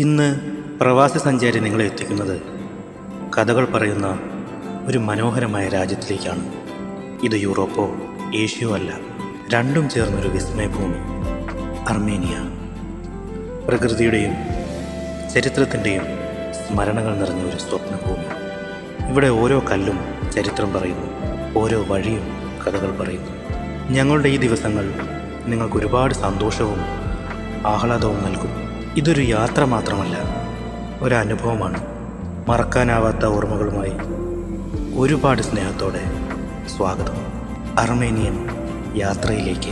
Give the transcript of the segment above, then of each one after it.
ഇന്ന് പ്രവാസി സഞ്ചാരി നിങ്ങളെ എത്തിക്കുന്നത് കഥകൾ പറയുന്ന ഒരു മനോഹരമായ രാജ്യത്തിലേക്കാണ്. ഇത് യൂറോപ്പോ ഏഷ്യയോ അല്ല രണ്ടും ചേർന്നൊരു വിസ്മയഭൂമി അർമേനിയ. പ്രകൃതിയുടെയും ചരിത്രത്തിന്റെയും സ്മരണകൾ നിറഞ്ഞ ഒരു സ്വപ്നഭൂമി. ഇവിടെ ഓരോ കല്ലും ചരിത്രം പറയുന്നു ഓരോ വഴിയും കഥകൾ പറയുന്നു. ഞങ്ങളുടെ ഈ ദിവസങ്ങൾ നിങ്ങൾക്ക് ഒരുപാട് സന്തോഷവും ആഹ്ലാദവും നൽകും. ഇതൊരു യാത്ര മാത്രമല്ല ഒരനുഭവമാണ്. മറക്കാനാവാത്ത ഓർമ്മകളുമായി ഒരുപാട് സ്നേഹത്തോടെ സ്വാഗതം. അർമേനിയൻ യാത്രയിലേക്ക്.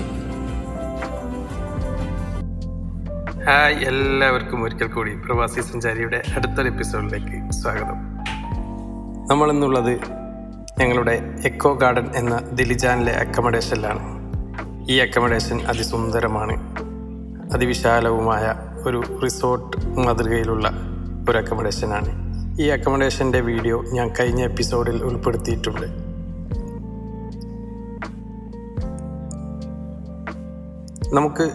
ഹായ് എല്ലാവർക്കും ഒരിക്കൽ കൂടി പ്രവാസി സഞ്ചാരിയുടെ അടുത്തൊരു എപ്പിസോഡിലേക്ക് സ്വാഗതം. നമ്മളിന്നുള്ളത് ഞങ്ങളുടെ എക്കോ ഗാർഡൻ എന്ന ദിലിജാനിലെ അക്കമഡേഷനിലാണ് ഈ അക്കമഡേഷൻ അതിസുന്ദരമാണ്. അതിവിശാലവുമായ ഒരു റിസോർട്ട് മാതൃകയിലുള്ള ഒരു അക്കമഡേഷനാണ് ഈ അക്കമഡേഷന്റെ വീഡിയോ ഞാൻ കഴിഞ്ഞ എപ്പിസോഡിൽ ഉൾപ്പെടുത്തിയിട്ടുണ്ട്. നമുക്ക്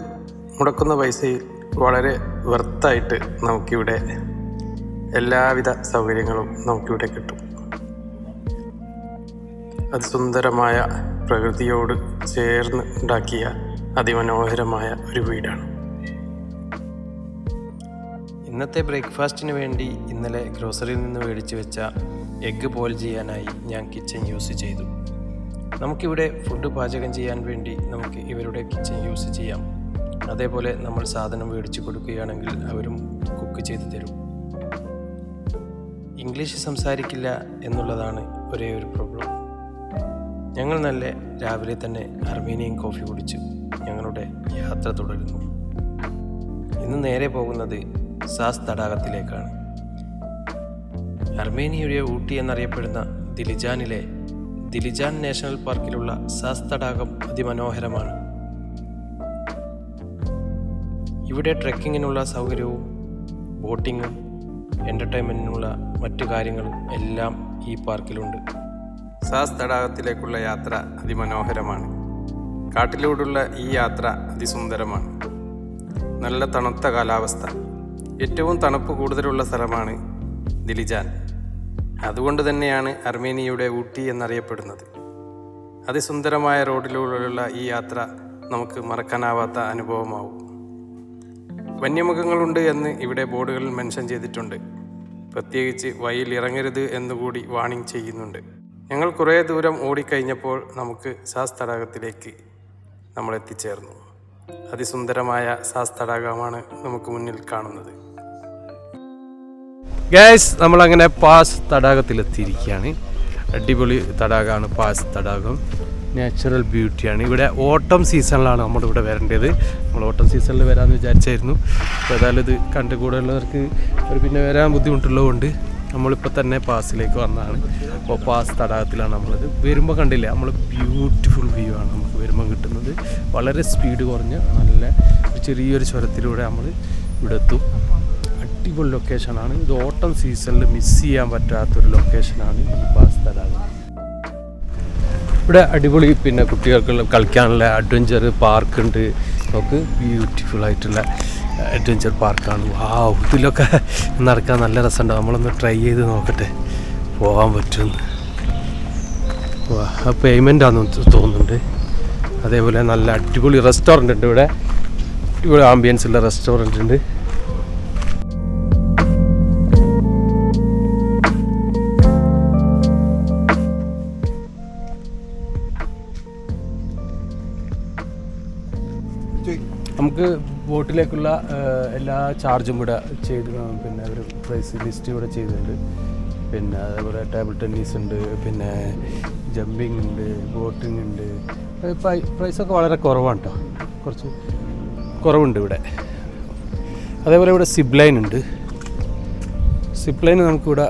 മുടക്കുന്ന പൈസയിൽ വളരെ വെർത്തായിട്ട് നമുക്കിവിടെ എല്ലാവിധ സൗകര്യങ്ങളും നമുക്കിവിടെ കിട്ടും. അതിസുന്ദരമായ പ്രകൃതിയോട് ചേർന്ന് ഉണ്ടാക്കിയ അതിമനോഹരമായ ഒരു വീടാണ്. ഇന്നത്തെ ബ്രേക്ക്ഫാസ്റ്റിന് വേണ്ടി ഇന്നലെ ഗ്രോസറിയിൽ നിന്ന് മേടിച്ച് വെച്ച എഗ്ഗ് ബോയിൽ ചെയ്യാനായി ഞാൻ കിച്ചൺ യൂസ് ചെയ്തു. നമുക്കിവിടെ ഫുഡ് പാചകം ചെയ്യാൻ വേണ്ടി നമുക്ക് ഇവരുടെ കിച്ചൺ യൂസ് ചെയ്യാം. അതേപോലെ നമ്മൾ സാധനം മേടിച്ചു കൊടുക്കുകയാണെങ്കിൽ അവരും കുക്ക് ചെയ്തു തരും. ഇംഗ്ലീഷ് സംസാരിക്കില്ല എന്നുള്ളതാണ് ഒരേ ഒരു പ്രോബ്ലം. ഞങ്ങൾ നല്ല രാവിലെ തന്നെ അർമേനിയൻ കോഫി കുടിച്ചു. ഞങ്ങളുടെ യാത്ര തുടരുന്നു. ഇന്ന് നേരെ പോകുന്നത് സാസ് തടാകത്തിലേക്കാണ്. അർമേനിയയുടെ ഊട്ടി എന്നറിയപ്പെടുന്ന ദിലിജാനിലെ ദിലിജാൻ നാഷണൽ പാർക്കിലുള്ള സാസ് തടാകം അതിമനോഹരമാണ്. ഇവിടെ ട്രെക്കിങ്ങിനുള്ള സൗകര്യവും ബോട്ടിങ്ങും എന്റർടൈൻമെന്റിനുള്ള മറ്റു കാര്യങ്ങളും എല്ലാം ഈ പാർക്കിലുണ്ട്. സാസ് തടാകത്തിലേക്കുള്ള യാത്ര അതിമനോഹരമാണ്. കാട്ടിലൂടെയുള്ള ഈ യാത്ര അതിസുന്ദരമാണ്. നല്ല തണുത്ത കാലാവസ്ഥ. ഏറ്റവും തണുപ്പ് കൂടുതലുള്ള സ്ഥലമാണ് ദിലിജാൻ. അതുകൊണ്ട് തന്നെയാണ് അർമേനിയയുടെ ഊട്ടി എന്നറിയപ്പെടുന്നത്. അതിസുന്ദരമായ റോഡിലൂടെയുള്ള ഈ യാത്ര നമുക്ക് മറക്കാനാവാത്ത അനുഭവമാവും. വന്യമൃഗങ്ങളുണ്ട് എന്ന് ഇവിടെ ബോർഡുകളിൽ മെൻഷൻ ചെയ്തിട്ടുണ്ട്. പ്രത്യേകിച്ച് വഴിയിൽ ഇറങ്ങരുത് എന്നുകൂടി വാണിംഗ് ചെയ്യുന്നുണ്ട്. ഞങ്ങൾ കുറേ ദൂരം ഓടിക്കഴിഞ്ഞപ്പോൾ നമുക്ക് സാസ് തടാകത്തിലേക്ക് നമ്മൾ എത്തിച്ചേർന്നു അതിസുന്ദരമായ സാസ് തടാകമാണ് നമുക്ക് മുന്നിൽ കാണുന്നത്. ഗൈസ് നമ്മളങ്ങനെ പാസ് തടാകത്തിലെത്തിയിരിക്കുകയാണ്. അടിപൊളി തടാകമാണ് പാസ് തടാകം. നാച്ചുറൽ ബ്യൂട്ടിയാണ് ഇവിടെ ഓട്ടം സീസണിലാണ് നമ്മളിവിടെ വരേണ്ടത്. നമ്മൾ ഓട്ടം സീസണിൽ വരാമെന്ന് വിചാരിച്ചായിരുന്നു. അപ്പോൾ ഏതായാലും ഇത് കണ്ട് കൂടെയുള്ളവർക്ക് ഒരു പിന്നെ വരാൻ ബുദ്ധിമുട്ടുള്ളതുകൊണ്ട് നമ്മളിപ്പോൾ തന്നെ പാസിലേക്ക് വന്നതാണ്. അപ്പോൾ പാസ് തടാകത്തിലാണ് നമ്മളത്. വരുമ്പോൾ കണ്ടില്ല നമ്മൾ ബ്യൂട്ടിഫുൾ വ്യൂ ആണ് നമുക്ക് വരുമ്പോൾ കിട്ടുന്നത്. വളരെ സ്പീഡ് കുറഞ്ഞ് നല്ല ചെറിയൊരു ചുരത്തിലൂടെ നമ്മൾ ഇവിടെ എത്തും അടിപൊളി ലൊക്കേഷനാണ് ഇത് ഓട്ടം സീസണിൽ മിസ് ചെയ്യാൻ പറ്റാത്തൊരു ലൊക്കേഷനാണ് ഈ പാസ് തടാകം. ഇവിടെ അടിപൊളി പിന്നെ കുട്ടികൾക്ക് കളിക്കാനുള്ള അഡ്വഞ്ചർ പാർക്ക് ഉണ്ട്. നമുക്ക് ബ്യൂട്ടിഫുൾ ആയിട്ടുള്ള അഡ്വഞ്ചർ പാർക്കാണ് ആ ഇതിലൊക്കെ നടക്കാൻ നല്ല രസമുണ്ടാവും നമ്മളൊന്ന് ട്രൈ ചെയ്ത് നോക്കട്ടെ. പോകാൻ പറ്റുമെന്ന്. പേയ്മെന്റ് ആണെന്ന് തോന്നുന്നുണ്ട്. അതേപോലെ നല്ല അടിപൊളി റെസ്റ്റോറന്റ് ഉണ്ട് ഇവിടെ. ഇവിടെ ആംബിയൻസ് ഉള്ള റെസ്റ്റോറന്റ് ഉണ്ട്. ബോട്ടിലേക്കുള്ള എല്ലാ ചാർജും കൂടെ ചെയ്ത് പിന്നെ ഒരു പ്രൈസ് ലിസ്റ്റ് ഇവിടെ ചെയ്തിട്ടുണ്ട്. പിന്നെ അതേപോലെ ടേബിൾ ടെന്നീസ് ഉണ്ട് പിന്നെ ജമ്പിങ് ഉണ്ട് ബോട്ടിംഗ് ഉണ്ട്. പ്രൈസൊക്കെ വളരെ കുറവാണ് കേട്ടോ കുറച്ച് കുറവുണ്ട് ഇവിടെ. അതേപോലെ ഇവിടെ സിബ് ലൈൻ ഉണ്ട്. സിപ്പ് ലൈൻ നമുക്കിവിടെ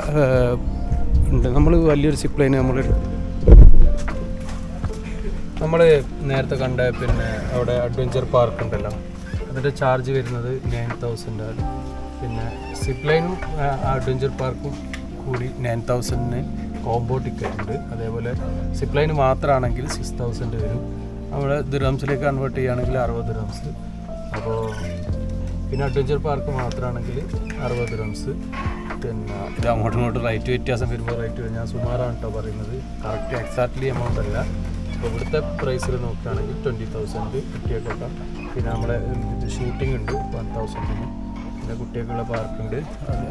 ഉണ്ട്. നമ്മൾ വലിയൊരു സിപ്പ് ലൈൻ നമ്മൾ നമ്മൾ നേരത്തെ കണ്ട പിന്നെ അവിടെ അഡ്വഞ്ചർ പാർക്ക് ഉണ്ടല്ലോ. അതിന്റെ ചാർജ് വരുന്നത് നയൻ തൗസൻഡ് ആണ്. പിന്നെ സിപ്പ് ലൈനും അഡ്വഞ്ചർ പാർക്കും കൂടി നയൻ തൗസൻഡിന് കോംബോ ടിക്കറ്റ് ഉണ്ട്. അതേപോലെ സിപ്പ് ലൈന് മാത്രമാണെങ്കിൽ സിക്സ് തൗസൻഡ് വരും. നമ്മുടെ ദുരംസിലേക്ക് കൺവേർട്ട് ചെയ്യുകയാണെങ്കിൽ അറുപത് ദിറംസ് അപ്പോൾ പിന്നെ അഡ്വഞ്ചർ പാർക്ക് മാത്രമാണെങ്കിൽ അറുപത് റംസ് പിന്നെ ഇത് അങ്ങോട്ടും ഇങ്ങോട്ടും റേറ്റ് വ്യത്യാസം വരുമ്പോൾ റേറ്റ് ഞാൻ സുമാറാണ് കേട്ടോ പറയുന്നത്. കറക്റ്റ് എക്സാക്ട്ലി എമൗണ്ട് അല്ല. അപ്പോൾ ഇവിടുത്തെ പ്രൈസിൽ നോക്കുകയാണെങ്കിൽ ട്വന്റി തൗസൻഡ് കുട്ടികൾക്കൊക്കെ പിന്നെ നമ്മുടെ ഷൂട്ടിംഗ് ഉണ്ട്. വൺ തൗസൻഡിന് പിന്നെ കുട്ടികൾക്കുള്ള പാർക്കുണ്ട്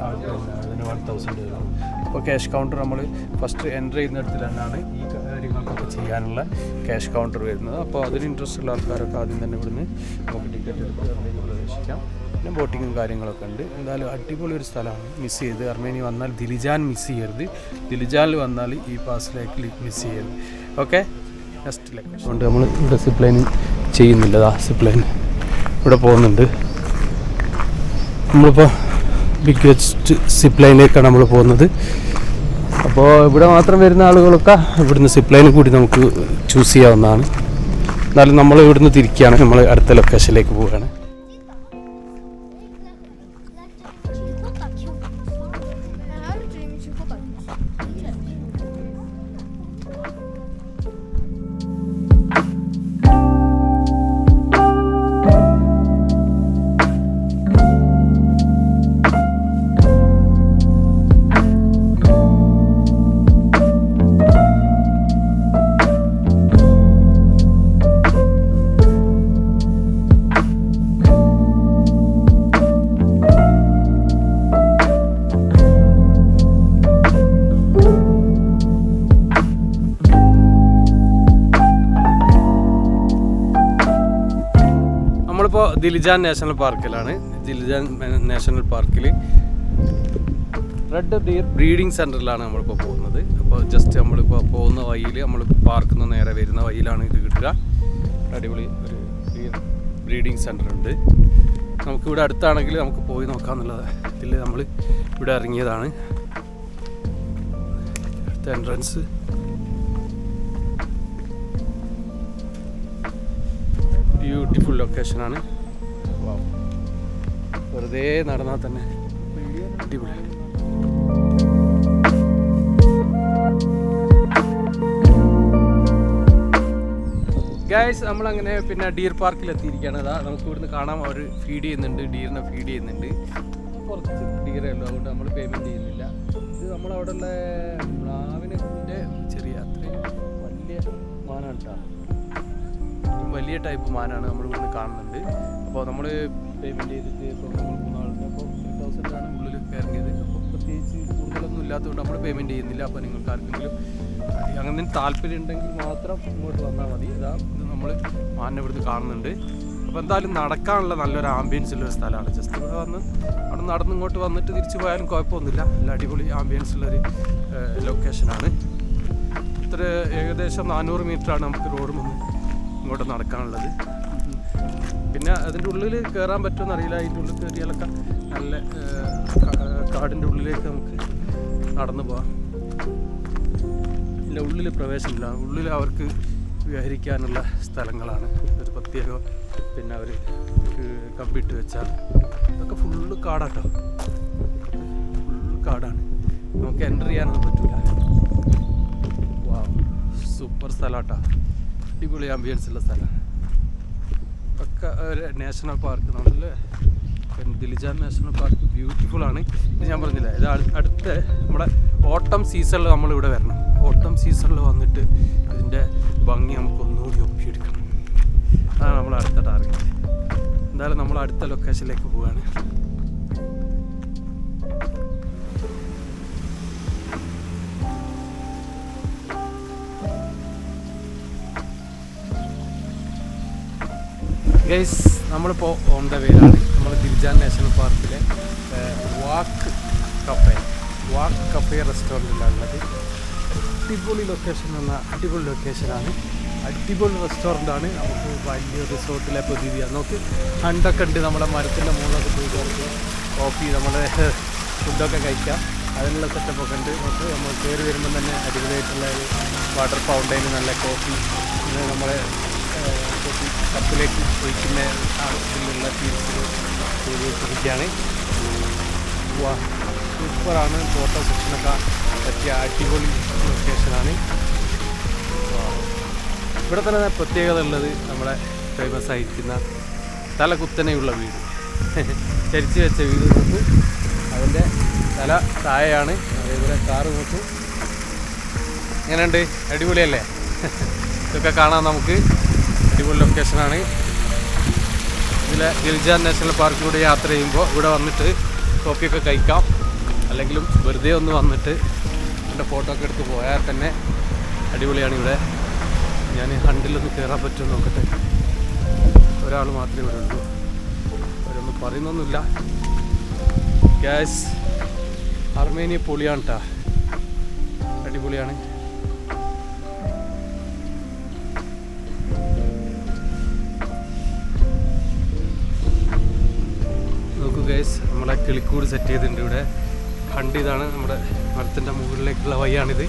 അത് അതിന് വൺ തൗസൻഡ് വരും. അപ്പോൾ ക്യാഷ് കൗണ്ടർ നമ്മൾ ഫസ്റ്റ് എന്റർ ചെയ്യുന്നിടത്തിൽ തന്നെയാണ് ഈ കാര്യങ്ങൾക്കൊക്കെ ചെയ്യാനുള്ള ക്യാഷ് കൗണ്ടർ വരുന്നത്. അപ്പോൾ അതിന് ഇൻട്രസ്റ്റ് ഉള്ള ആൾക്കാരൊക്കെ ആദ്യം തന്നെ ഇവിടുന്ന് നമുക്ക് ടിക്കറ്റ് എടുത്ത് അതിലേക്ക് പ്രവേശിക്കാം. പിന്നെ ബോട്ടിങ്ങും കാര്യങ്ങളൊക്കെ ഉണ്ട്. എന്തായാലും അടിപൊളി ഒരു സ്ഥലമാണ് മിസ് ചെയ്ത്. അർമേനി വന്നാൽ ദിലിജാൻ മിസ് ചെയ്യരുത്. ദിലിജാനിൽ വന്നാൽ ഈ പാസിലേക്ക് മിസ് ചെയ്യരുത്. ഓക്കെ നെക്സ്റ്റ് ലൊക്കേഷൻ അതുകൊണ്ട് നമ്മൾ ഇവിടെ ചെയ്യുന്നില്ല. ദാ സിപ്പ് ലൈൻ ഇവിടെ പോകുന്നുണ്ട്. നമ്മളിപ്പോൾ ബിഗ്ഗസ്റ്റ് സിപ്ലൈനിലേക്കാണ് നമ്മൾ പോകുന്നത്. അപ്പോൾ ഇവിടെ മാത്രം വരുന്ന ആളുകളൊക്കെ ഇവിടുന്ന് സിപ്ലൈനിൽ കൂടി നമുക്ക് ചൂസ് ചെയ്യാവുന്നതാണ്. എന്നാലും നമ്മൾ ഇവിടുന്ന് തിരിക്കുകയാണ് നമ്മൾ അടുത്ത ലൊക്കേഷനിലേക്ക് പോവുകയാണ്. ദിലിജാൻ നാഷണൽ പാർക്കിലാണ്. ദിലിജാൻ നാഷണൽ പാർക്കിൽ റെഡ് ഡിയർ ബ്രീഡിംഗ് സെന്ററിലാണ് നമ്മളിപ്പോൾ പോകുന്നത്. അപ്പോൾ ജസ്റ്റ് നമ്മളിപ്പോൾ പോകുന്ന വഴിയിൽ നമ്മൾ പാർക്കിൽ നിന്ന് നേരെ വരുന്ന വഴിയിലാണ് ഇത് കിട്ടുക. അടിപൊളി ഒരു ഡിയർ ബ്രീഡിംഗ് സെന്റർ ഉണ്ട് നമുക്കിവിടെ അടുത്താണെങ്കിൽ നമുക്ക് പോയി നോക്കാമെന്നുള്ളത് ഇതിൽ നമ്മൾ ഇവിടെ ഇറങ്ങിയതാണ്. അടുത്ത എൻട്രൻസ് ബ്യൂട്ടിഫുൾ ലൊക്കേഷനാണ് വെറുതെ നടന്നാൽ തന്നെ അടിപൊളി ഗായ്സ് നമ്മളങ്ങനെ പിന്നെ ഡീർ പാർക്കിൽ എത്തിയിരിക്കുകയാണ് അതാ നമുക്ക് ഇവിടുന്ന് കാണാം. അവർ ഫീഡ് ചെയ്യുന്നുണ്ട്. ഡീറിനെ ഫീഡ് ചെയ്യുന്നുണ്ട്. കുറച്ച് ഡീറേ ഉള്ളൂ. അതുകൊണ്ട് നമ്മൾ പേയ്മെന്റ് ചെയ്യുന്നില്ല. ഇത് നമ്മളവിടെ ഉള്ള മ്ലാവിനെ ചെറിയ അത്രയും വലിയ മാനാണ് കേട്ടോ വലിയ ടൈപ്പ് മാനാണ് നമ്മൾ ഇവിടുന്ന് കാണുന്നുണ്ട്. അപ്പോൾ നമ്മൾ പേയ്മെന്റ് ചെയ്തിട്ട് ഇപ്പോൾ മൂന്നാളുടെ അപ്പോൾ ത്രീ തൗസൻഡ് ആണ് ഉള്ളിൽ ഇറങ്ങിയത് അപ്പോൾ പ്രത്യേകിച്ച് കൂടുതലൊന്നും ഇല്ലാത്തതുകൊണ്ട് നമ്മൾ പേയ്മെന്റ് ചെയ്യുന്നില്ല. അപ്പോൾ നിങ്ങൾക്ക് ആർക്കെങ്കിലും അങ്ങനെ താല്പര്യം ഉണ്ടെങ്കിൽ മാത്രം ഇങ്ങോട്ട് വന്നാൽ മതി. ഇതാ ഇത് നമ്മൾ മാന്യപുരത്ത് കാണുന്നുണ്ട്. അപ്പോൾ എന്തായാലും നടക്കാനുള്ള നല്ലൊരു ആംബിയൻസ് ഉള്ളൊരു സ്ഥലമാണ്. ജസ്റ്റ് ഇവിടെ വന്ന് അവിടെ നടന്ന് ഇങ്ങോട്ട് വന്നിട്ട് തിരിച്ചു പോയാലും കുഴപ്പമൊന്നുമില്ല. നല്ല അടിപൊളി ആംബിയൻസ് ഉള്ളൊരു ലൊക്കേഷനാണ് ഇത്ര ഏകദേശം നാനൂറ് മീറ്ററാണ് നമുക്ക് റോഡ് വന്ന് ഇങ്ങോട്ട് നടക്കാനുള്ളത്. പിന്നെ അതിന്റെ ഉള്ളിൽ കയറാൻ പറ്റുമെന്ന് അറിയില്ല. അതിന്റെ ഉള്ളിൽ കയറിയാലൊക്കെ നല്ല കാടിന്റെ ഉള്ളിലേക്ക് നമുക്ക് നടന്നു പോവാം. ഇല്ല ഉള്ളിൽ പ്രവേശനമില്ല. ഉള്ളിൽ അവർക്ക് വിഹരിക്കാനുള്ള സ്ഥലങ്ങളാണ്. ഒരു പ്രത്യേക പിന്നെ അവർ കമ്പിട്ട് വെച്ചാൽ ഇതൊക്കെ ഫുള്ള് കാടാട്ടോ. ഫുള്ള് കാടാണ്. നമുക്ക് എന്റർ ചെയ്യാനൊന്നും പറ്റില്ല വാ സൂപ്പർ സ്ഥലമാട്ടോ അടിപൊളി ആംബിയൻസ് ഉള്ള സ്ഥലമാണ് നാഷണൽ പാർക്ക് നല്ല ദിലിജാൻ നാഷണൽ പാർക്ക് ബ്യൂട്ടിഫുൾ ആണ്. ഇത് ഞാൻ പറഞ്ഞില്ല ഇത് അടു- അടുത്ത നമ്മുടെ ഓട്ടം സീസണിൽ നമ്മൾ ഇവിടെ വരണം. ഓട്ടം സീസണിൽ വന്നിട്ട് ഇതിന്റെ ഭംഗി നമുക്ക് ഒന്നുകൂടി ഒപ്പിയെടുക്കണം. അതാണ് നമ്മൾ അടുത്ത ടാർഗറ്റ് എന്തായാലും നമ്മൾ അടുത്ത ലൊക്കേഷനിലേക്ക് പോവുകയാണ് ഗൈസ് നമ്മളിപ്പോൾ ഓൺ ദ വേയിലാണ് നമ്മൾ ഗിരിജാൻ നാഷണൽ പാർക്കിലെ വാക്ക് കഫേ. വാക്ക് കഫേ റെസ്റ്റോറന്റിലാണ് ഉള്ളത് അടിപൊളി ലൊക്കേഷൻ എന്ന അടിപൊളി ലൊക്കേഷനാണ് അടിപൊളി റെസ്റ്റോറന്റാണ് നമുക്ക് വലിയ റിസോർട്ടിലെ പ്രതീതിയാണ് നമുക്ക് ഹണ്ടൊക്കെ ഉണ്ട് നമ്മളെ മരത്തിന്റെ മുകളിലൊക്കെ പോയി കുറച്ച് കോഫി നമ്മളെ ഫുഡൊക്കെ കഴിക്കാം. അതിനുള്ള സെറ്റപ്പൊക്കെ ഉണ്ട്. നമുക്ക് നമ്മൾ കയറി വരുമ്പോൾ തന്നെ അടിപൊളിയായിട്ടുള്ള ഒരു വാട്ടർ ഫൗണ്ടൈന് നല്ല കോഫി പിന്നെ കോഫി കപ്പിലേക്ക് ഒഴിക്കുന്ന ആവശ്യത്തിലുള്ള ഇതിലുള്ള ഫീൽസ് ചെയ്ത് വെച്ചിരിക്കുകയാണ് വാ സൂപ്പറാണ്. ഫോട്ടോ സെക്ഷനൊക്കെ പറ്റിയ അടിപൊളി ലൊക്കേഷനാണ്. ഇവിടെ തന്നെ പ്രത്യേകത ഉള്ളത് നമ്മുടെ ഫേമസ് ആയിരിക്കുന്ന തലകുത്തനെയുള്ള വീട്. ചരിച്ചു വെച്ച വീട് നോക്കൂ അതിന്റെ തല താഴെയാണ്. അതേപോലെ കാറ് നോക്കൂ എങ്ങനെയുണ്ട്? അടിപൊളിയല്ലേ? ഇതൊക്കെ കാണാം നമുക്ക്. അടിപൊളി ലൊക്കേഷനാണ് ഇതിലെ ഗിൽജാൻ നാഷണൽ പാർക്കിലൂടെ യാത്ര ചെയ്യുമ്പോൾ ഇവിടെ വന്നിട്ട് കോഫിയൊക്കെ കഴിക്കാം. അല്ലെങ്കിലും വെറുതെ ഒന്ന് വന്നിട്ട് എന്റെ ഫോട്ടോ ഒക്കെ എടുത്ത് പോയാൽ തന്നെ അടിപൊളിയാണ് ഇവിടെ. ഞാൻ ഹണ്ടിലൊന്ന് കയറാൻ പറ്റുമോ നോക്കട്ടെ. ഒരാൾ മാത്രമേ ഇവിടെ ഉള്ളൂ. അവരൊന്നും പറയുന്നൊന്നുമില്ല. ഗ്യാസ് അർമേനിയ പൊളിയാണ് കേട്ടോ അടിപൊളിയാണ്. ഗൈസ് നമ്മളെ കിളിക്കൂട് സെറ്റ് ചെയ്തിട്ടുണ്ട് ഇവിടെ. ഹണ്ട് ഇതാണ് നമ്മുടെ മരത്തിന്റെ മുകളിലേക്കുള്ള വഴിയാണിത്.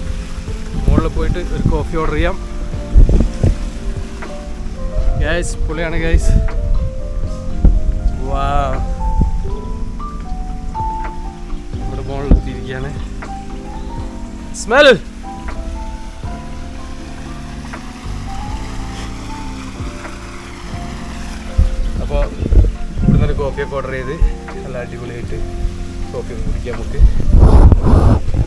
മുകളിൽ പോയിട്ട് ഒരു കോഫി ഓർഡർ ചെയ്യാം. ഗൈസ് പുള്ളിയാണ് ഗൈസ് വാ നമ്മുടെ മുകളിലെത്തിയിരിക്കുകയാണ് സ്മെൽ അപ്പോൾ ഇവിടുന്ന് കോഫിയൊക്കെ ഓർഡർ ചെയ്ത് നല്ല അടിപൊളിയായിട്ട് കോഫി കുടിക്കാൻ പറ്റും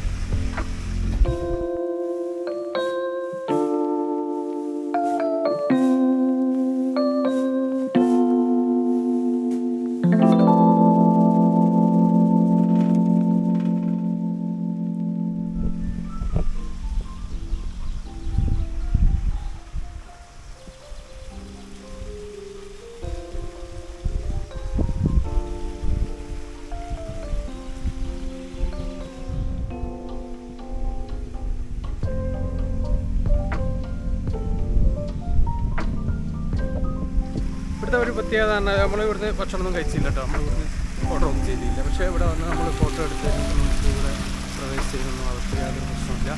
പ്രത്യേകത പറഞ്ഞാൽ നമ്മൾ ഇവിടുന്ന് ഭക്ഷണമൊന്നും കഴിച്ചില്ല കേട്ടോ. നമ്മൾ ഇവിടുന്ന് ഓർഡർ ഒന്നും ചെയ്തില്ല. പക്ഷേ ഇവിടെ വന്ന് നമ്മൾ ഫോട്ടോ എടുത്ത് നമുക്ക് ഇവിടെ പ്രവേശിച്ചതൊന്നും അവർക്ക് യാതൊരു പ്രശ്നമില്ല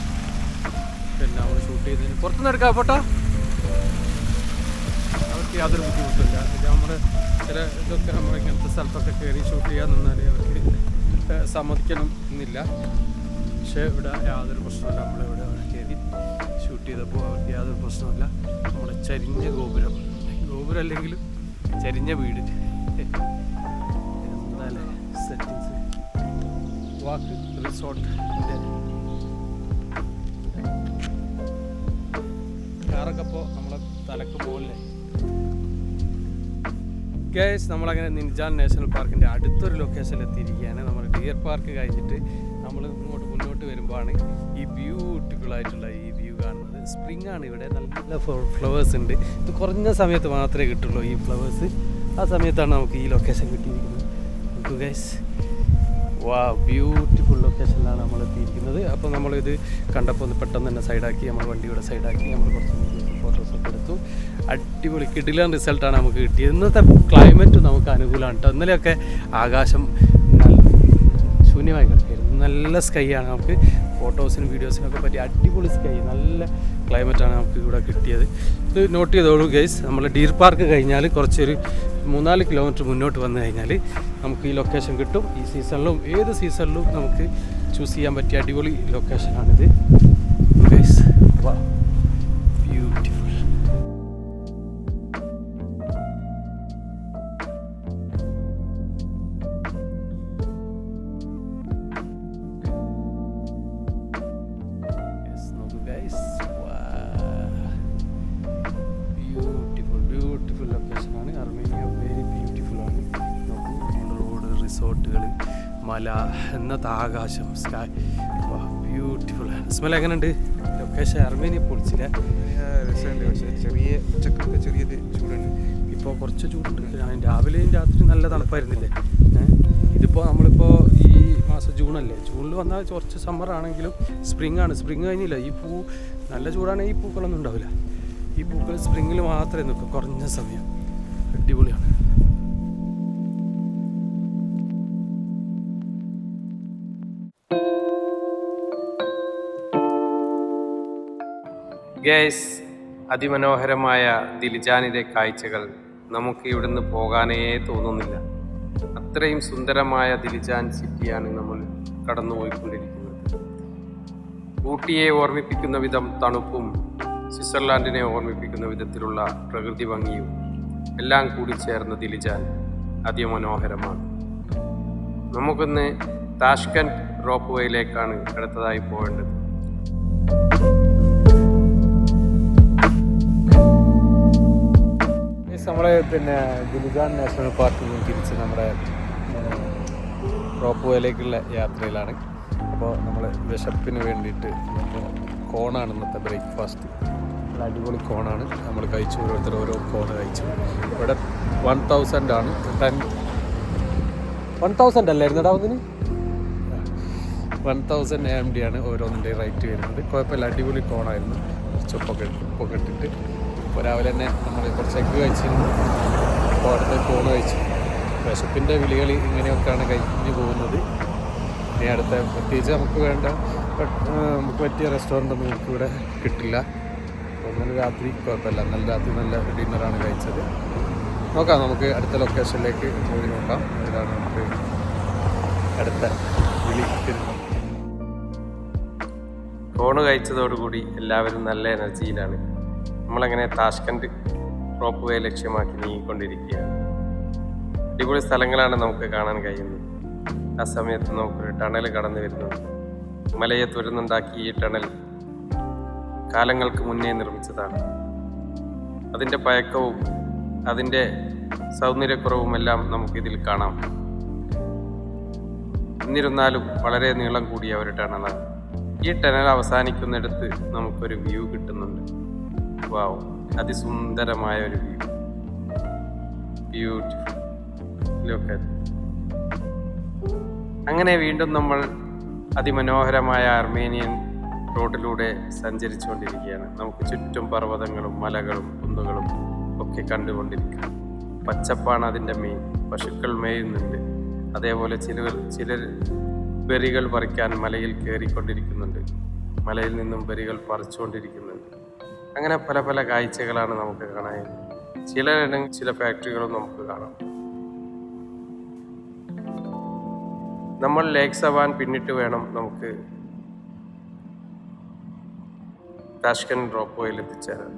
പിന്നെ നമ്മൾ ഷൂട്ട് ചെയ്തതിന് പുറത്തുനിന്ന് എടുക്കാം ഫോട്ടോ അവർക്ക് യാതൊരു ബുദ്ധിമുട്ടില്ല നമ്മൾ ചില ഇതൊക്കെ നമ്മൾ ഇങ്ങനത്തെ സ്ഥലത്തൊക്കെ കയറി ഷൂട്ട് ചെയ്യാൻ നിന്നാൽ അവർക്ക് സമ്മതിക്കണം എന്നില്ല. പക്ഷേ ഇവിടെ യാതൊരു പ്രശ്നമില്ല നമ്മളിവിടെ കയറി ഷൂട്ട് ചെയ്തപ്പോൾ അവർക്ക് യാതൊരു പ്രശ്നമില്ല നമ്മുടെ ചരിഞ്ഞ ഗോപുരം. ഗോപുരം അല്ലെങ്കിലും ചരിഞ്ഞ വീട്. എന്താല്ലേ സെറ്റിങ്സ് വാക്ക് റിസോർട്ട് കാറൊക്കെ ഇപ്പോൾ നമ്മളെ തലക്ക് പോകില്ലേ ഗേസ് നമ്മളങ്ങനെ നിൻജാൻ നാഷണൽ പാർക്കിന്റെ അടുത്തൊരു ലൊക്കേഷനിൽ എത്തിയിരിക്കുകയാണ്. നമ്മൾ ഡിയർ പാർക്ക് കഴിഞ്ഞിട്ട് നമ്മൾ ഇങ്ങോട്ട് മുന്നോട്ട് വരുമ്പോഴാണ് ഈ ബ്യൂട്ടിഫുൾ ആയിട്ടുള്ള ഈ സ്പ്രിംഗ് ആണ് ഇവിടെ. നല്ല ഫ്ലവേഴ്സ് ഉണ്ട്. ഇത് കുറഞ്ഞ സമയത്ത് മാത്രമേ കിട്ടുള്ളൂ ഈ ഫ്ലവേഴ്സ് ആ സമയത്താണ് നമുക്ക് ഈ ലൊക്കേഷൻ കിട്ടിയിരിക്കുന്നത്. ഗൈസ് വാ ബ്യൂട്ടിഫുൾ ലൊക്കേഷനിലാണ് നമ്മൾ എത്തിയിരിക്കുന്നത്. അപ്പോൾ നമ്മളിത് കണ്ടപ്പോൾ ഒന്ന് പെട്ടെന്ന് തന്നെ സൈഡാക്കി നമ്മൾ വണ്ടിയുടെ സൈഡാക്കി നമ്മൾ കുറച്ച് ഫോട്ടോസൊക്കെ എടുത്തു. അടിപൊളി കിടിലൻ റിസൾട്ടാണ് നമുക്ക് കിട്ടിയത്. ഇന്നത്തെ ക്ലൈമറ്റ് നമുക്ക് അനുകൂലമാണ് കേട്ടോ. ഇന്നലെയൊക്കെ ആകാശം ശൂന്യമായി കിടക്കായിരുന്നു നല്ല സ്കൈ ആണ് നമുക്ക്. ഫോട്ടോസിനും വീഡിയോസിനൊക്കെ പറ്റിയ അടിപൊളി സ്കൈ നല്ല ക്ലൈമറ്റാണ് നമുക്ക് ഇവിടെ കിട്ടിയത്. ഇത് നോട്ട് ചെയ്തോളൂ ഗൈസ് നമ്മൾ ഡീർ പാർക്ക് കഴിഞ്ഞാൽ കുറച്ചൊരു മൂന്നാൽ കിലോമീറ്റർ മുന്നോട്ട് വന്നു കഴിഞ്ഞാൽ നമുക്ക് ഈ ലൊക്കേഷൻ കിട്ടും. ഈ സീസണിലും ഏത് സീസണിലും നമുക്ക് ചൂസ് ചെയ്യാൻ പറ്റിയ അടിപൊളി ലൊക്കേഷനാണിത് ഗൈസ് വാ. ബ്യൂട്ടിഫുൾ സ്മെൽ എങ്ങനെയുണ്ട് ലൊക്കേഷൻ അർമേനിയ പൊളിച്ചില്ല രസമുണ്ട്. പക്ഷേ ചെറിയ ഉച്ചക്കൊക്കെ ചെറിയത് ചൂടുണ്ട്. ഇപ്പോൾ കുറച്ച് ചൂടുണ്ട്. രാവിലെയും രാത്രി നല്ല തണുപ്പായിരുന്നില്ലേ? ഇതിപ്പോൾ നമ്മളിപ്പോൾ ഈ മാസം ജൂണല്ലേ? ജൂണിൽ വന്നാൽ കുറച്ച് സമ്മർ ആണെങ്കിലും സ്പ്രിംഗ് ആണ്. സ്പ്രിംഗ് കഴിഞ്ഞില്ല. ഈ പൂ നല്ല ചൂടാണെങ്കിൽ ഈ പൂക്കളൊന്നും ഉണ്ടാവില്ല. ഈ പൂക്കൾ സ്പ്രിങ്ങിൽ മാത്രമേ നിൽക്കൂ. കുറഞ്ഞ സമയം. അടിപൊളിയാണ്. ഗേസ് അതിമനോഹരമായ ദിലിജാനിലെ കാഴ്ചകൾ നമുക്ക് ഇവിടുന്ന് പോകാനേ തോന്നുന്നില്ല. അത്രയും സുന്ദരമായ ദിലിജാൻ സിറ്റിയാണ് നമ്മൾ കടന്നുപോയിക്കൊണ്ടിരിക്കുന്നത്. ഊട്ടിയെ ഓർമ്മിപ്പിക്കുന്ന വിധം തണുപ്പും സ്വിറ്റ്സർലാൻഡിനെ ഓർമ്മിപ്പിക്കുന്ന വിധത്തിലുള്ള പ്രകൃതി ഭംഗിയും എല്ലാം കൂടി ചേർന്ന ദിലിജാൻ അതിമനോഹരമാണ്. നമുക്കൊന്ന് താഷ്കൻഡ് റോപ്പ് വേയിലേക്കാണ് അടുത്തതായി പോകേണ്ടത്. നമ്മളെ പിന്നെ ഗുലുഗാൻ നാഷണൽ പാർക്കിൽ നിന്ന് തിരിച്ച് നമ്മുടെ റോപ്പ് വേയിലേക്കുള്ള യാത്രയിലാണ്. അപ്പോൾ നമ്മൾ വിശപ്പിന് വേണ്ടിയിട്ട് കോണാണ് ഇന്നത്തെ ബ്രേക്ക്ഫാസ്റ്റ്. നല്ല അടിപൊളി കോണാണ്. നമ്മൾ കഴിച്ചു ഓരോരുത്തർ ഓരോ കോൺ കഴിച്ചു. ഇവിടെ വൺ തൗസൻഡ് ആണ്. ടെൻ വൺ തൗസൻഡ് അല്ലായിരുന്നു ഒന്നിന്? വൺ തൗസൻഡ് എം ഡി ആണ് ഓരോന്നിന്റെ റേറ്റ് വരുന്നത്. കുഴപ്പമില്ല അടിപൊളി കോണായിരുന്നു. കുറച്ച് ഉപ്പൊക്കെ ഉപ്പൊക്കെ ഇപ്പോൾ രാവിലെ തന്നെ നമ്മൾ കുറച്ച് എഗ്ഗ് കഴിച്ചിരുന്നു. അപ്പോൾ അടുത്ത കോണ് കഴിച്ചു. വിശപ്പിന്റെ വിളികൾ ഇങ്ങനെയൊക്കെയാണ് കഴിഞ്ഞു പോകുന്നത്. ഇനി അടുത്ത പ്രത്യേകിച്ച് നമുക്ക് വേണ്ട നമുക്ക് പറ്റിയ റെസ്റ്റോറന്റ് ഒന്നും നമുക്ക് ഇവിടെ കിട്ടില്ല. അപ്പോൾ ഇന്നലെ രാത്രി കുഴപ്പമില്ല. ഇന്നലെ രാത്രി നല്ല ഡിന്നറാണ് കഴിച്ചത്. നോക്കാം നമുക്ക് അടുത്ത ലൊക്കേഷനിലേക്ക് പോയി നോക്കാം. അതിലാണ് നമുക്ക് അടുത്ത വിളി ഫോണ് കഴിച്ചതോടുകൂടി എല്ലാവരും നല്ല എനർജിയിലാണ് നമ്മളങ്ങനെ താഷ്കൻഡ് റോപ്പ് വേ ലക്ഷ്യമാക്കി നീങ്ങിക്കൊണ്ടിരിക്കുകയാണ്. അടിപൊളി സ്ഥലങ്ങളാണ് നമുക്ക് കാണാൻ കഴിയുന്നത്. ആ സമയത്ത് നമുക്കൊരു ടണൽ കടന്നു വരുന്നുണ്ട്. മലയെ തുരന്നുണ്ടാക്കി ഈ ടണൽ കാലങ്ങൾക്ക് മുന്നേ നിർമ്മിച്ചതാണ്. അതിന്റെ പഴക്കവും അതിന്റെ സൗന്ദര്യക്കുറവും എല്ലാം നമുക്കിതിൽ കാണാം. എന്നിരുന്നാലും വളരെ നീളം കൂടിയ ഒരു ടണലാണ് ഈ ടണൽ അവസാനിക്കുന്നിടത്ത് നമുക്കൊരു വ്യൂ കിട്ടുന്നുണ്ട്. വാവ് അതിസുന്ദരമായ ഒരു വ്യൂ ബ്യൂട്ടിഫുൾ അങ്ങനെ വീണ്ടും നമ്മൾ അതിമനോഹരമായ അർമേനിയൻ റോഡിലൂടെ സഞ്ചരിച്ചുകൊണ്ടിരിക്കുകയാണ്. നമുക്ക് ചുറ്റും പർവതങ്ങളും മലകളും കുന്നുകളും ഒക്കെ കണ്ടുകൊണ്ടിരിക്കുക പച്ചപ്പാണ് അതിന്റെ മെയിൻ പശുക്കൾ മേയുന്നുണ്ട്. അതേപോലെ ചില ചിലർ ബെറികൾ പറിക്കാൻ മലയിൽ കയറിക്കൊണ്ടിരിക്കുന്നുണ്ട്. മലയിൽ നിന്നും ബെറികൾ പറിച്ചുകൊണ്ടിരിക്കുന്നുണ്ട് അങ്ങനെ പല പല കാഴ്ചകളാണ് നമുക്ക് കാണാൻ ചില ചില ഫാക്ടറികളും നമുക്ക് കാണാം. നമ്മൾ ലേക്ക് സവാൻ പിന്നിട്ട് വേണം നമുക്ക് താഷ്കൻ റോപ്പോയിൽ എത്തിച്ചേരാൻ.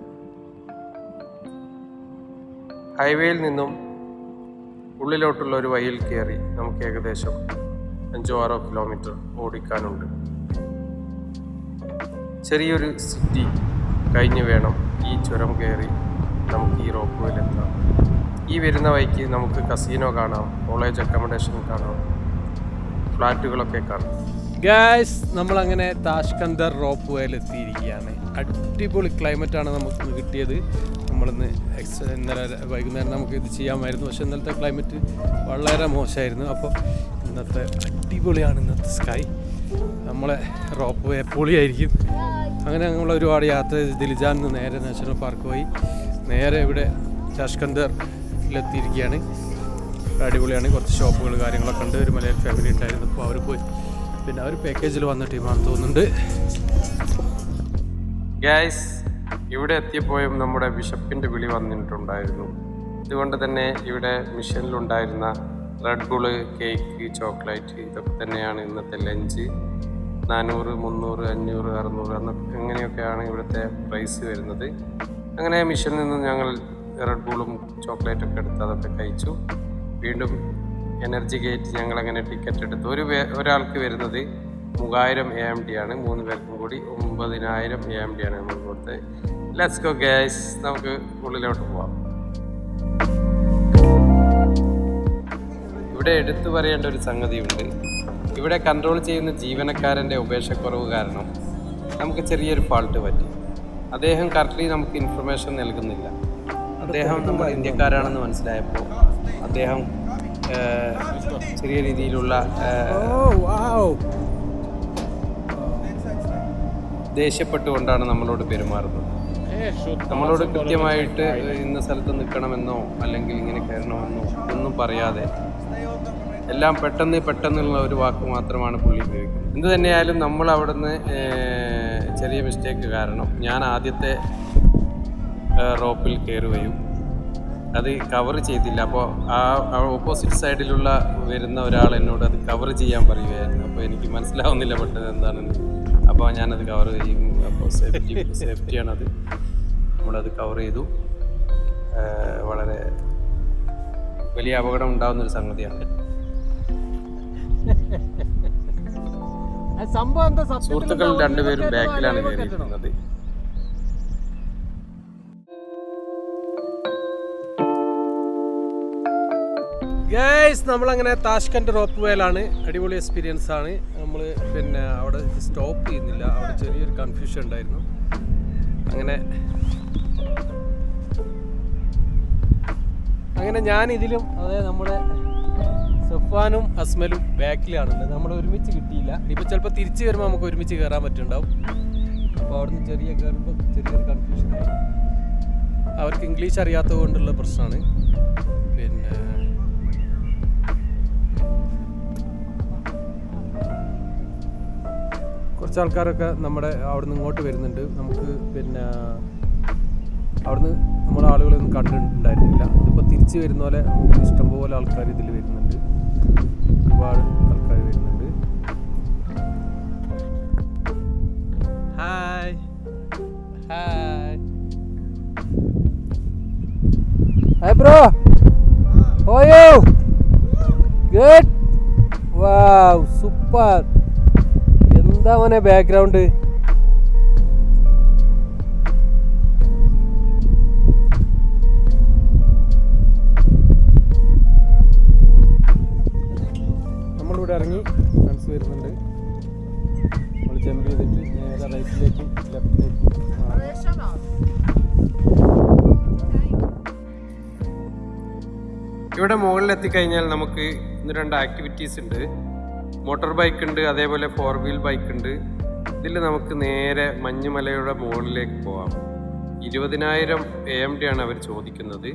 ഹൈവേയിൽ നിന്നും ഉള്ളിലോട്ടുള്ള ഒരു വഴിയിൽ കയറി നമുക്ക് ഏകദേശം അഞ്ചോ ആറോ കിലോമീറ്റർ ഓടിക്കാനുണ്ട്. ചെറിയൊരു സിറ്റി കഴിഞ്ഞ് വേണം ഈ ചുരം കയറി നമുക്ക് ഈ റോപ്പ് വേലെത്താം ഈ വരുന്ന വഴിക്ക് നമുക്ക് കസീനോ കാണാം കോളേജ് അക്കോമഡേഷൻ കാണാം ഫ്ലാറ്റുകളൊക്കെ കാണാം. ഗായ്സ് നമ്മളങ്ങനെ താഷ്കന്ദർ റോപ്പ് വേലെത്തിയിരിക്കുകയാണ് അടിപൊളി ക്ലൈമറ്റാണ് നമുക്ക് കിട്ടിയത്. നമ്മളിന്ന് എക്സ് ഇന്നലെ വൈകുന്നേരം നമുക്ക് ഇത് ചെയ്യാമായിരുന്നു. പക്ഷേ ഇന്നലത്തെ ക്ലൈമറ്റ് വളരെ മോശമായിരുന്നു. അപ്പോൾ ഇന്നത്തെ അടിപൊളിയാണ് ഇന്നത്തെ സ്കൈ നമ്മളെ റോപ്പ് വേ പൊളിയായിരിക്കും. അങ്ങനെ നമ്മൾ ഒരുപാട് യാത്ര ചെയ്ത് ദിലിജാൻ നിന്ന് നേരെ നാഷണൽ പാർക്ക് പോയി. നേരെ ഇവിടെ ചാഷ്കന്ദറിലെത്തിയിരിക്കുകയാണ് അടിപൊളിയാണ്. കുറച്ച് ഷോപ്പുകൾ കാര്യങ്ങളൊക്കെ ഉണ്ട്. ഒരു മലയാളി ഫാമിലി ഉണ്ടായിരുന്നു. അപ്പോൾ അവർ പോയി. പിന്നെ അവർ പാക്കേജിൽ വന്ന ടീമാണെന്ന് തോന്നുന്നുണ്ട്. ഗ്യാസ് ഇവിടെ എത്തിയപ്പോഴും നമ്മുടെ ബിഷപ്പിന്റെ വിളി വന്നിട്ടുണ്ടായിരുന്നു. അതുകൊണ്ട് തന്നെ ഇവിടെ മിഷനിലുണ്ടായിരുന്ന റെഡ് ബുൾ കേക്ക് ചോക്ലേറ്റ് ഇതൊക്കെ തന്നെയാണ് ഇന്നത്തെ ലഞ്ച് നാനൂറ് മുന്നൂറ് അഞ്ഞൂറ് അറുന്നൂറ് അന്ന് അങ്ങനെയൊക്കെയാണ് ഇവിടുത്തെ പ്രൈസ് വരുന്നത്. അങ്ങനെ മിഷനിൽ നിന്ന് ഞങ്ങൾ റെഡ് ബുളും ചോക്ലേറ്റൊക്കെ എടുത്ത് അതൊക്കെ കഴിച്ചു. വീണ്ടും എനർജി ഗേറ്റ് ഞങ്ങൾ അങ്ങനെ ടിക്കറ്റ് എടുത്തു. ഒരു ഒരാൾക്ക് വരുന്നത് മൂവായിരം എ എം ഡി ആണ്. മൂന്ന് പേർക്കും കൂടി ഒമ്പതിനായിരം എ എം ഡി ആണ് നമ്മൾ കൊടുത്തത്. ലെറ്റ്സ് ഗോ ഗ്യാസ് നമുക്ക് ഉള്ളിലോട്ട് പോവാം. ഇവിടെ എടുത്തു പറയേണ്ട ഒരു സംഗതിയുണ്ട്. ഇവിടെ കൺട്രോൾ ചെയ്യുന്ന ജീവനക്കാരന്റെ ഉപേക്ഷക്കുറവ് കാരണം നമുക്ക് ചെറിയൊരു ഫാൾട്ട് പറ്റി. അദ്ദേഹം കറക്റ്റ്ലി നമുക്ക് ഇൻഫർമേഷൻ നൽകുന്നില്ല. അദ്ദേഹം നമ്മൾ ഇന്ത്യക്കാരാണെന്ന് മനസ്സിലായപ്പോൾ അദ്ദേഹം ചെറിയ രീതിയിലുള്ള ദേഷ്യപ്പെട്ടുകൊണ്ടാണ് നമ്മളോട് പെരുമാറുന്നത്. നമ്മളോട് കൃത്യമായിട്ട് ഇന്ന സ്ഥലത്ത് നിൽക്കണമെന്നോ അല്ലെങ്കിൽ ഇങ്ങനെ കയറണമെന്നോ ഒന്നും പറയാതെ എല്ലാം പെട്ടെന്ന് പെട്ടെന്നുള്ള ഒരു വാക്ക് മാത്രമാണ് പുള്ളി ഉപയോഗിക്കുന്നത്. എന്ത് തന്നെയായാലും നമ്മൾ അവിടുന്ന് ചെറിയ മിസ്റ്റേക്ക് കാരണം ഞാൻ ആദ്യത്തെ റോപ്പിൽ കയറുകയും അത് കവർ ചെയ്തില്ല. അപ്പോൾ ആ ഓപ്പോസിറ്റ് സൈഡിലുള്ള വരുന്ന ഒരാൾ എന്നോട് അത് കവർ ചെയ്യാൻ പറയുകയായിരുന്നു. അപ്പോൾ എനിക്ക് മനസ്സിലാവുന്നില്ല പെട്ടെന്ന് എന്താണെന്ന്. അപ്പോൾ ഞാനത് കവർ ചെയ്യും. അപ്പോൾ സേഫ്റ്റി സേഫ്റ്റിയാണത് നമ്മളത് കവർ ചെയ്തു. വളരെ വലിയ അപകടം ഉണ്ടാകുന്നൊരു സംഗതിയാണ്. സംഭവം എന്താ? സുഹൃത്തുക്കൾ രണ്ടുപേരും ബാക്കിലാണ് കയറിയിരിക്കുന്നത്? ഗൈസ് നമ്മളങ്ങനെ താഷ്കന്റെ റോപ്പ് വേലാണ് അടിപൊളി എക്സ്പീരിയൻസ് ആണ്. നമ്മൾ പിന്നെ അവിടെ സ്റ്റോപ്പ് ചെയ്യുന്നില്ല. അവിടെ ചെറിയൊരു കൺഫ്യൂഷൻ ഉണ്ടായിരുന്നു. അങ്ങനെ അങ്ങനെ ഞാൻ ഇതിലും അതായത് നമ്മുടെ സഫാനും അസ്മലും ബാക്കിലാണുള്ളത് നമ്മൾ ഒരുമിച്ച് കിട്ടിയില്ല. ഇനിയിപ്പോൾ ചിലപ്പോൾ തിരിച്ച് വരുമ്പോൾ നമുക്ക് ഒരുമിച്ച് കയറാൻ പറ്റുന്നുണ്ടാവും. അപ്പോൾ അവിടുന്ന് ചെറിയ കയറുമ്പോൾ ചെറിയൊരു കൺഫ്യൂഷൻ അവർക്ക് ഇംഗ്ലീഷ് അറിയാത്തത് കൊണ്ടുള്ള പ്രശ്നമാണ് പിന്നെ കുറച്ച് ആൾക്കാരൊക്കെ നമ്മുടെ അവിടുന്ന് ഇങ്ങോട്ട് വരുന്നുണ്ട്. നമുക്ക് പിന്നെ അവിടുന്ന് നമ്മുടെ ആളുകളൊന്നും കണ്ടിട്ടുണ്ടായിരുന്നില്ല. ഇതിപ്പോൾ തിരിച്ച് വരുന്ന പോലെ നമുക്ക് ഇഷ്ടംപോലെ ആൾക്കാർ ഇതിൽ വരുന്നുണ്ട്. ഹായ് are ഓയോ. ഗുഡ് വാവ് സൂപ്പർ എന്താ മോനെ ബാക്ക്ഗ്രൗണ്ട് ഇവിടെ മുകളിൽ എത്തിക്കഴിഞ്ഞാൽ നമുക്ക് ഇന്ന് രണ്ട് ആക്ടിവിറ്റീസ് ഉണ്ട്. മോട്ടോർ ബൈക്ക് ഉണ്ട് അതേപോലെ ഫോർ വീൽ ബൈക്ക് ഉണ്ട്. ഇതിൽ നമുക്ക് നേരെ മഞ്ഞുമലയുടെ മുകളിലേക്ക് പോവാം. ഇരുപതിനായിരം എ എം ഡി ആണ് അവർ ചോദിക്കുന്നത്.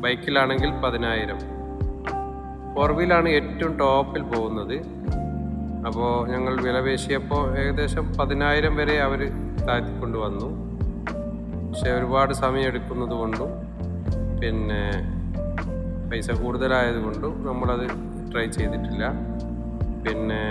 ബൈക്കിലാണെങ്കിൽ പതിനായിരം. ഫോർ വീലാണ് ഏറ്റവും ടോപ്പിൽ പോകുന്നത്. അപ്പോൾ ഞങ്ങൾ വില പേശിയപ്പോൾ ഏകദേശം പതിനായിരം വരെ അവർ താഴ്ത്തിക്കൊണ്ട് വന്നു പക്ഷെ ഒരുപാട് സമയം എടുക്കുന്നത് കൊണ്ടും പിന്നെ പൈസ കൂടുതലായതുകൊണ്ട് നമ്മളത് ട്രൈ ചെയ്തിട്ടില്ല. പിന്നെ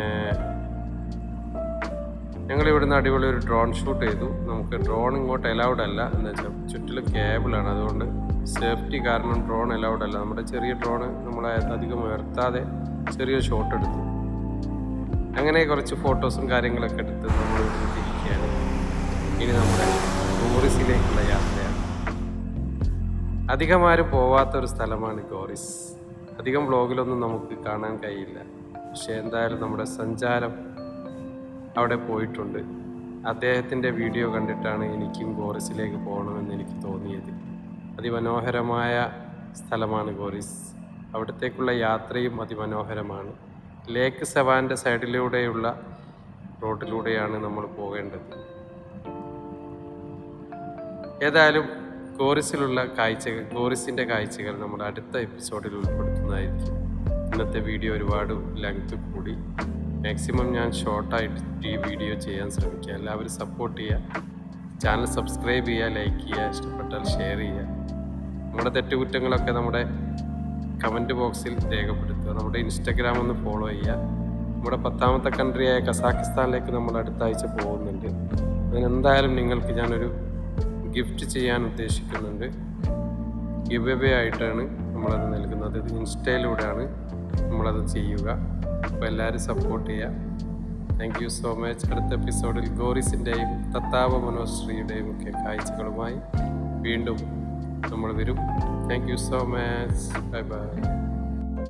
ഞങ്ങൾ ഇവിടുന്ന് അടിപൊളി ഒരു ഡ്രോൺ ഷൂട്ട് ചെയ്തു. നമുക്ക് ഡ്രോൺ ഇങ്ങോട്ട് അലൗഡ് അല്ല. എന്ന് വെച്ചാൽ ചുറ്റിലും കേബിളാണ് അതുകൊണ്ട് സേഫ്റ്റി കാരണം ഡ്രോൺ അലൗഡ് അല്ല. നമ്മുടെ ചെറിയ ഡ്രോൺ നമ്മളെ അധികം ഉയർത്താതെ ചെറിയ ഷോട്ട് എടുത്തു. അങ്ങനെ കുറച്ച് ഫോട്ടോസും കാര്യങ്ങളൊക്കെ എടുത്ത് നമ്മൾ ഇരിക്കുകയാണ് ഇനി നമ്മുടെ ടൂറിസ്റ്റിലേക്കുള്ള യാത്രയാണ്. അധികം ആരും പോവാത്ത ഒരു സ്ഥലമാണ് ഗോറിസ്. അധികം വ്ളോഗിലൊന്നും നമുക്ക് കാണാൻ കഴിയില്ല. പക്ഷേ എന്തായാലും നമ്മുടെ സഞ്ചാരം അവിടെ പോയിട്ടുണ്ട്. അദ്ദേഹത്തിന്റെ വീഡിയോ കണ്ടിട്ടാണ് എനിക്കും ഗോറിസിലേക്ക് പോകണമെന്ന് എനിക്ക് തോന്നിയത്. അതിമനോഹരമായ സ്ഥലമാണ് ഗോറിസ്. അവിടത്തേക്കുള്ള യാത്രയും അതിമനോഹരമാണ്. ലേക്ക് സെവാന്റെ സൈഡിലൂടെയുള്ള റോഡിലൂടെയാണ് നമ്മൾ പോകേണ്ടത്. ഏതായാലും ഗോറിസിലുള്ള കാഴ്ചകൾ ഗോറിസിന്റെ കാഴ്ചകൾ നമ്മുടെ അടുത്ത എപ്പിസോഡിൽ ഉൾപ്പെടുത്തുന്നതായിരിക്കും. ഇന്നത്തെ വീഡിയോ ഒരുപാട് ലെങ്ത് കൂടി. മാക്സിമം ഞാൻ ഷോർട്ടായിട്ട് ഈ വീഡിയോ ചെയ്യാൻ ശ്രമിക്കുക. എല്ലാവരും സപ്പോർട്ട് ചെയ്യുക. ചാനൽ സബ്സ്ക്രൈബ് ചെയ്യുക ലൈക്ക് ചെയ്യുക ഇഷ്ടപ്പെട്ടാൽ ഷെയർ ചെയ്യുക. നമ്മുടെ തെറ്റുകുറ്റങ്ങളൊക്കെ നമ്മുടെ കമന്റ് ബോക്സിൽ രേഖപ്പെടുത്തുക. നമ്മുടെ ഇൻസ്റ്റഗ്രാം ഒന്ന് ഫോളോ ചെയ്യുക. നമ്മുടെ പത്താമത്തെ കൺട്രിയായ കസാഖിസ്ഥാനിലേക്ക് നമ്മൾ അടുത്ത ആഴ്ച പോകുന്നുണ്ട്. അതിനെന്തായാലും നിങ്ങൾക്ക് ഞാനൊരു ഗിഫ്റ്റ് ചെയ്യാൻ ഉദ്ദേശിക്കുന്നുണ്ട്. ഗിവ് എവേ ആയിട്ടാണ് നമ്മളത് നൽകുന്നത്. ഇത് ഇൻസ്റ്റയിലൂടെയാണ് നമ്മളത് ചെയ്യുക. അപ്പോൾ എല്ലാവരും സപ്പോർട്ട് ചെയ്യുക. താങ്ക് യു സോ മച്ച് അടുത്ത എപ്പിസോഡിൽ ഗോറിസിന്റെയും തത്താവ മനോശ്രീയുടെയും ഒക്കെ കാഴ്ചകളുമായി വീണ്ടും നമ്മൾ വരും. Thank you so much bye bye